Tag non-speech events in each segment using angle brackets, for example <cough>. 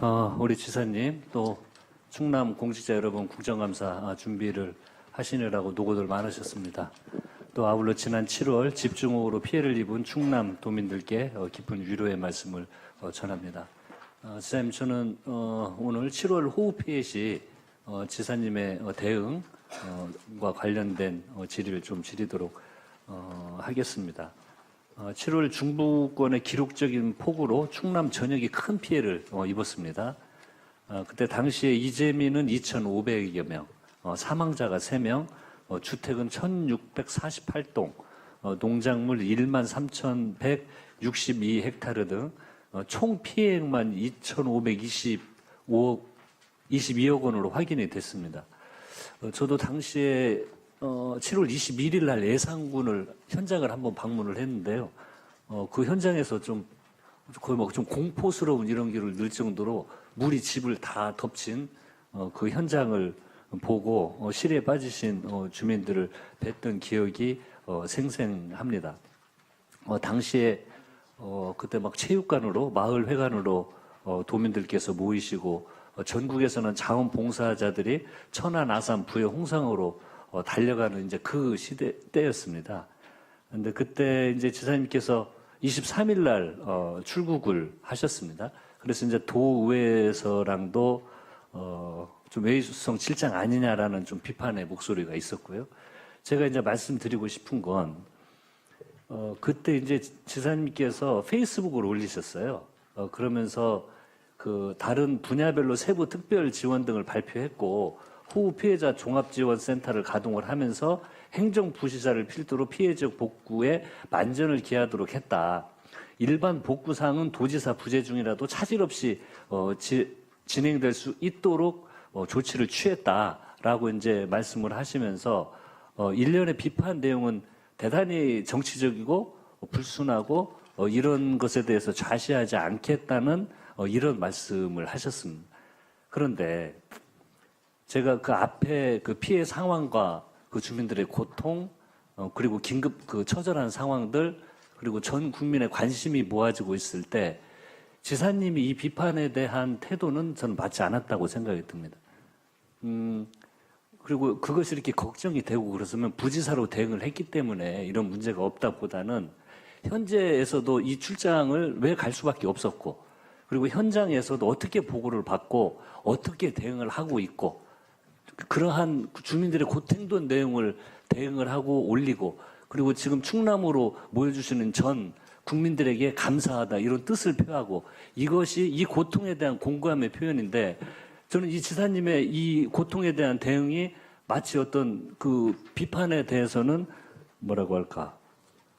어, 우리 지사님 또 충남 공직자 여러분 국정감사 아, 준비를 하시느라고 노고들 많으셨습니다. 또 아울러 지난 7월 집중호우로 피해를 입은 충남 도민들께 어, 깊은 위로의 말씀을 어, 전합니다. 어, 지사님 저는 어, 오늘 7월 호우 피해 시 어, 지사님의 어, 대응과 관련된 어, 질의를 좀 드리도록 어, 하겠습니다. 어, 7월 중부권의 기록적인 폭우로 충남 전역이 큰 피해를 어, 입었습니다. 어, 그때 당시에 이재민은 2,500여 명, 어, 사망자가 3명, 어, 주택은 1,648동, 어, 농작물 1만 3,162헥타르 등 어, 총 피해액만 2,525억 22억 원으로 확인이 됐습니다. 어, 저도 당시에 어, 7월 21일 날 예산군을 현장을 한번 방문을 했는데요. 어, 그 현장에서 좀 거의 뭐 좀 공포스러운 이런 기를 늘 정도로 물이 집을 다 덮친 어, 그 현장을 보고 어, 시리에 빠지신 어, 주민들을 뵀던 기억이 어, 생생합니다. 어, 당시에 어, 그때 막 체육관으로 마을 회관으로 어, 도민들께서 모이시고 어, 전국에서는 자원봉사자들이 천안, 아산, 부여, 홍상으로 어, 달려가는 이제 그 시대 때였습니다. 근데 그때 이제 지사님께서 23일 날 어, 출국을 하셨습니다. 그래서 이제 도의회에서랑도 어, 좀 외유성 질장 아니냐라는 좀 비판의 목소리가 있었고요. 제가 이제 말씀드리고 싶은 건 어, 그때 이제 지사님께서 페이스북을 올리셨어요. 어, 그러면서 그 다른 분야별로 세부 특별 지원 등을 발표했고 호우 피해자 종합지원센터를 가동을 하면서 행정 부시자를 필두로 피해 지역 복구에 만전을 기하도록 했다. 일반 복구 사항은 도지사 부재 중이라도 차질 없이 어, 지- 진행될 수 있도록 어, 조치를 취했다라고 이제 말씀을 하시면서 어, 일련의 비판 내용은 대단히 정치적이고 어, 불순하고 어, 이런 것에 대해서 좌시하지 않겠다는 어, 이런 말씀을 하셨습니다. 그런데 제가 그 앞에 그 피해 상황과 그 주민들의 고통 어, 그리고 긴급 그 처절한 상황들 그리고 전 국민의 관심이 모아지고 있을 때 지사님이 이 비판에 대한 태도는 저는 맞지 않았다고 생각이 듭니다. 음, 그리고 그것이 이렇게 걱정이 되고 그렇으면 부지사로 대응을 했기 때문에 이런 문제가 없다보다는 현재에서도 이 출장을 왜 갈 수밖에 없었고 그리고 현장에서도 어떻게 보고를 받고 어떻게 대응을 하고 있고 그러한 주민들의 고통된 내용을 대응을 하고 올리고 그리고 지금 충남으로 모여주시는 전 국민들에게 감사하다 이런 뜻을 표하고 이것이 이 고통에 대한 공감의 표현인데 저는 이 지사님의 이 고통에 대한 대응이 마치 어떤 그 비판에 대해서는 뭐라고 할까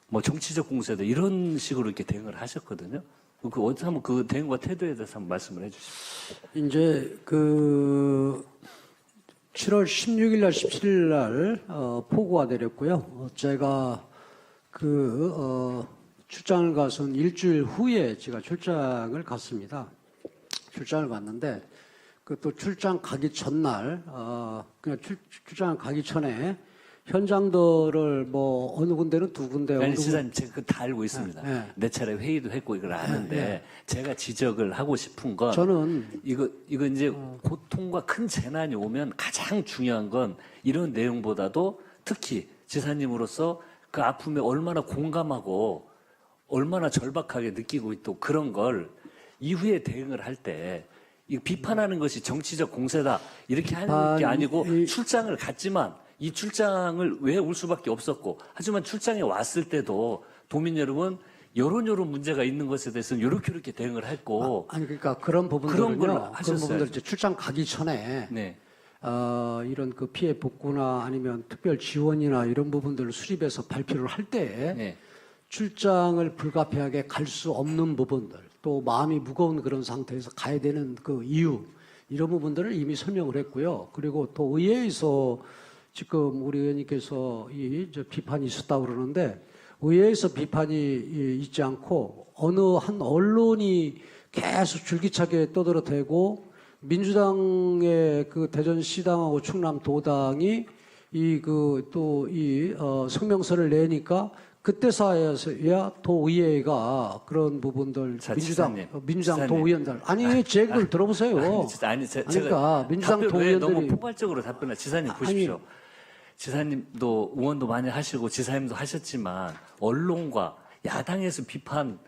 뭐 정치적 공세다 이런 식으로 이렇게 대응을 하셨거든요. 그 어떻게 한번 그 대응과 태도에 대해서 한번 말씀을 해주시죠. 이제 그 7월 16일 날 17일 날 어, 폭우가 내렸고요. 어, 제가 그 어, 출장을 가선 일주일 후에 제가 출장을 갔습니다. 출장을 갔는데 그 또 출장 가기 전날 어, 그냥 출, 출장 가기 전에 현장들을 뭐 어느 군데는 두 군데 어느 아니 군 지사님 제가 그거 다 알고 있습니다. 네, 네. 내 차례 회의도 했고 이걸 아는데 제가 지적을 하고 싶은 건 저는 이거 이거 이제 고통과 큰 재난이 오면 가장 중요한 건 이런 내용보다도 특히 지사님으로서 그 아픔에 얼마나 공감하고 얼마나 절박하게 느끼고 있고 그런 걸 이후에 대응을 할때 이 비판하는 것이 정치적 공세다 이렇게 하는 게 아니, 아니고 이- 출장을 갔지만 이 출장을 왜 올 수밖에 없었고 하지만 출장에 왔을 때도 도민 여러분 요런 요런 문제가 있는 것에 대해서는 요렇게 이렇게 대응을 했고 아니 그러니까 그런 부분들은요. 그런 걸 그런. 부분들 이제 출장 가기 전에 네. 어, 이런 그 피해 복구나 아니면 특별 지원이나 이런 부분들을 수립해서 발표를 할 때 네. 출장을 불가피하게 갈 수 없는 부분들 또 마음이 무거운 그런 상태에서 가야 되는 그 이유 이런 부분들을 이미 설명을 했고요. 그리고 또 의회에서 지금 우리 의원님께서 이저 비판이 있었다고 그러는데 의회에서 비판이 이- 있지 않고 어느 한 언론이 계속 줄기차게 떠들어대고 민주당의 그 대전시당하고 충남도당이 이 그 또이 어, 성명서를 내니까 그때서야 도의회가 그런 부분들 자, 민주당 지사님, 어, 민주당 지사님. 도의원들 아니 제 얘기를 들어보세요. 아니, 아니 제, 아니, 그러니까 민주당 왜 너무 도의원들이 포괄적으로 답변을 지사님 보십시오. 지사님도 의원도 많이 하시고 지사님도 하셨지만 언론과 야당에서 비판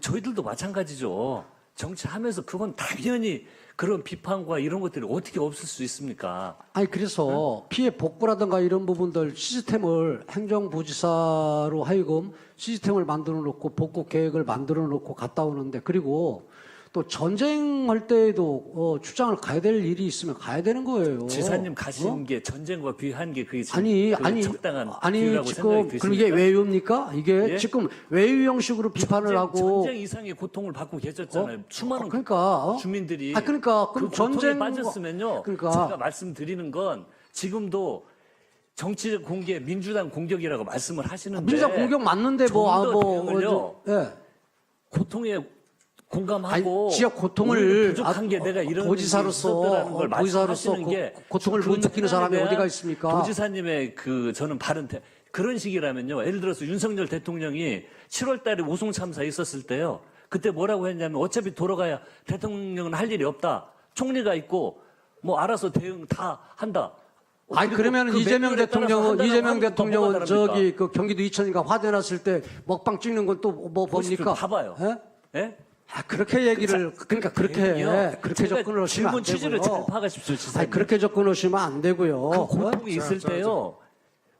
저희들도 마찬가지죠. 정치하면서 그건 당연히 그런 비판과 이런 것들이 어떻게 없을 수 있습니까? 아니 그래서 피해 복구라든가 이런 부분들 시스템을 행정부지사로 하여금 시스템을 만들어 놓고 복구 계획을 만들어 놓고 갔다 오는데 그리고 또 전쟁할 때에도 어, 출장을 가야 될 일이 있으면 가야 되는 거예요. 지사님 어? 가시는 게 전쟁과 비교한 게 그게 지금 아니 그 아니 적당한 아니 지금 그럼 이게? 외유입니까? 이게 예? 지금 외유 형식으로 비판을 전쟁, 하고 전쟁 이상의 고통을 받고 계셨잖아요. 수많은 어, 그러니까 어? 주민들이 아 그러니까 그 그럼 고통에 전쟁 빠졌으면요. 그러니까 제가 말씀드리는 건 지금도 정치적 공개, 민주당 공격이라고 말씀을 하시는데 민주당 공격 맞는데 뭐 아, 뭐. 어, 저- 예. 고통에 공감하고 아니, 지역 고통을 부족한 게 아, 내가 이런 도지사로서, 걸 어, 도지사로서 고- 게 고통을 그 못 느끼는 사람이 어디가 있습니까? 도지사님의 그 저는 바른 태, 그런 식이라면요. 예를 들어서 윤석열 대통령이 7월달에 우송 참사 있었을 때요. 그때 뭐라고 했냐면 어차피 돌아가야 대통령은 할 일이 없다. 총리가 있고 뭐 알아서 대응 다 한다. 아니 그리고 그러면 그 이재명 대통령은 이재명 대통령은? 저기 그 경기도 이천인가 화재 났을 때 먹방 찍는 건 또 뭐. 봅니까? 봐봐요. 예? 예? 아, 그렇게 얘기를 그러니까 그렇게 대응이요. 그렇게 제가 접근을 하시면 질문 안 취지를 잘 되고요. 파악하십시오, 지사님. 아니 그렇게 접근하시면 안 되고요. 그 어? 고통이 있을 자, 자, 때요.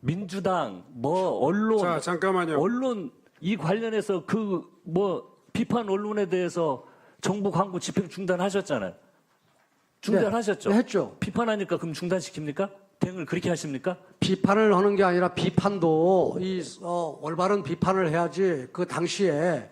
민주당, 뭐 언론, 자, 잠깐만요. 언론 이 관련해서 그 뭐 비판 언론에 대해서 정부 광고 집행 중단하셨잖아요. 중단하셨죠. 네, 했죠. 비판하니까 그럼 중단시킵니까? 대응을 그렇게 하십니까? 비판을 하는 게 아니라 비판도 이 어, 올바른 비판을 해야지 그 당시에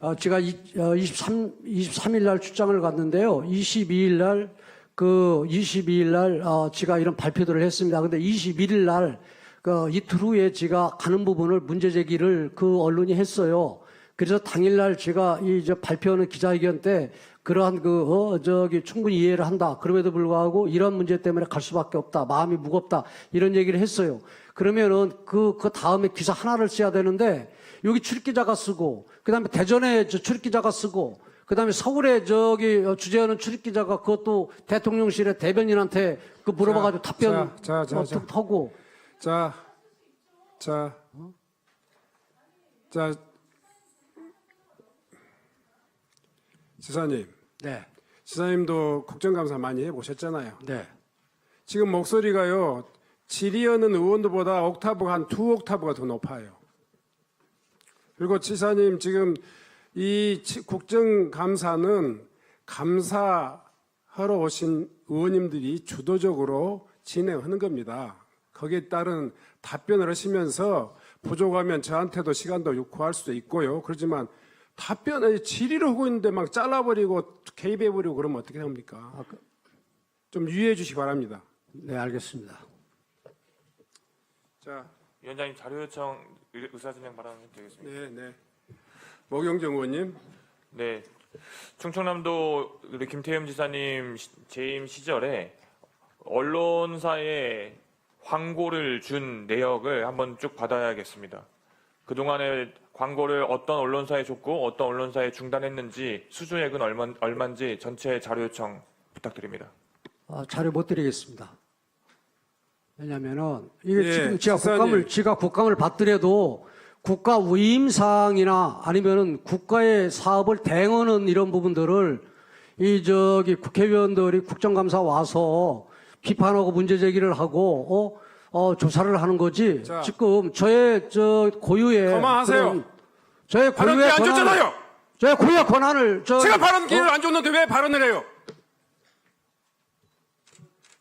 어, 제가 이, 어, 23 23일 날 출장을 갔는데요. 22일 날 그 22일 날 어, 제가 이런 발표들을 했습니다. 근데 21일 날그 이틀 후에 제가 가는 부분을 문제 제기를 그 언론이 했어요. 그래서 당일날 제가 이 저 발표하는 기자회견 때 그러한 그, 어, 저기 충분히 이해를 한다. 그럼에도 불구하고 이런 문제 때문에 갈 수밖에 없다. 마음이 무겁다. 이런 얘기를 했어요. 그러면은 그, 그 다음에 기사 하나를 써야 되는데 여기 출입기자가 쓰고 그 다음에 대전에 저 출입기자가 쓰고 그 다음에 서울에 저기 어, 주재하는 출입기자가 그것도 대통령실의 대변인한테 그 물어봐가지고 자, 답변 자, 자, 어, 자. 하고 자, 자, 자, 지사님, 네, 지사님도 국정감사 많이 해보셨잖아요. 네. 지금 목소리가요, 질의하는 의원들보다 옥타브가 한 두 옥타브가 더 높아요. 그리고 지사님 지금 이 치- 국정감사는 감사하러 오신 의원님들이 주도적으로 진행하는 겁니다. 거기에 따른 답변을 하시면서 부족하면 저한테도 시간도 요구할 수도 있고요. 그렇지만 답변을 질의를 하고 있는데 막 잘라버리고 개입해버리고 그러면 어떻게 합니까? 좀 유의해 주시기 바랍니다. 네, 알겠습니다. 자, 위원장님 자료 요청 의- 의사진행 발언 되겠습니다. 네, 네. 목영정 의원님. 네. 충청남도 우리 김태흠 지사님 시- 재임 시절에 언론사에 광고를 준 내역을 한번 쭉 받아야겠습니다. 그동안에 광고를 어떤 언론사에 줬고 어떤 언론사에 중단했는지 수주액은 얼마, 얼마인지 전체 자료 요청 부탁드립니다. 아, 자료 못 드리겠습니다. 왜냐면은 이게 예, 지금 제가 지사님. 국감을 제가 국감을 받더라도 국가 위임 사항이나 아니면은 국가의 사업을 대응하는 이런 부분들을 이 저기 국회의원들이 국정감사 와서 비판하고 문제 제기를 하고 어, 어 조사를 하는 거지. 자. 지금 저의 저 고유의 그만하세요. 그런 저의 발언 고유의 안 줬잖아요. 저의 고유의 권한을 저 제가 발언 기회를 안 줬는데 왜 발언을 해요?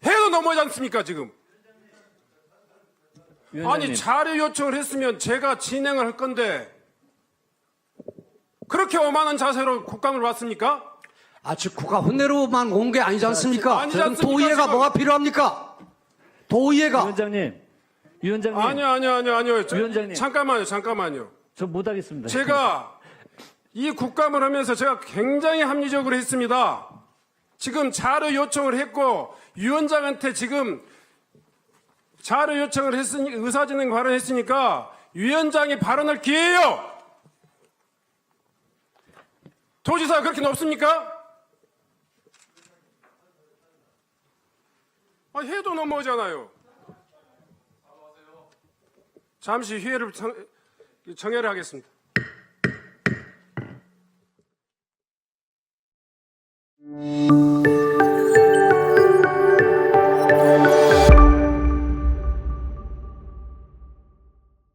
해도 넘어지 않습니까 지금? 위원장님, 아니 자료 요청을 했으면 제가 진행을 할 건데 그렇게 오만한 자세로 국감을 왔습니까? 아, 즉 국가 혼내로만 온 게 아니지 않습니까? 아니지 않습니까, 도의회가 지금? 뭐가 필요합니까? 도의회가 위원장님, 위원장님, 아니요 아니요 아니요 아니요 저- 위원장님. 잠깐만요 잠깐만요 저 못하겠습니다. 제가 <laughs> 이 국감을 하면서 제가 굉장히 합리적으로 했습니다. 지금 자료 요청을 했고 위원장한테 지금 자료 요청을 했으니 의사진행 발언했으니까 위원장이 발언할 기회예요. 도지사가 그렇게 높습니까? 아, 해도 넘어오잖아요. 잠시 회의를 정, 정회를 하겠습니다.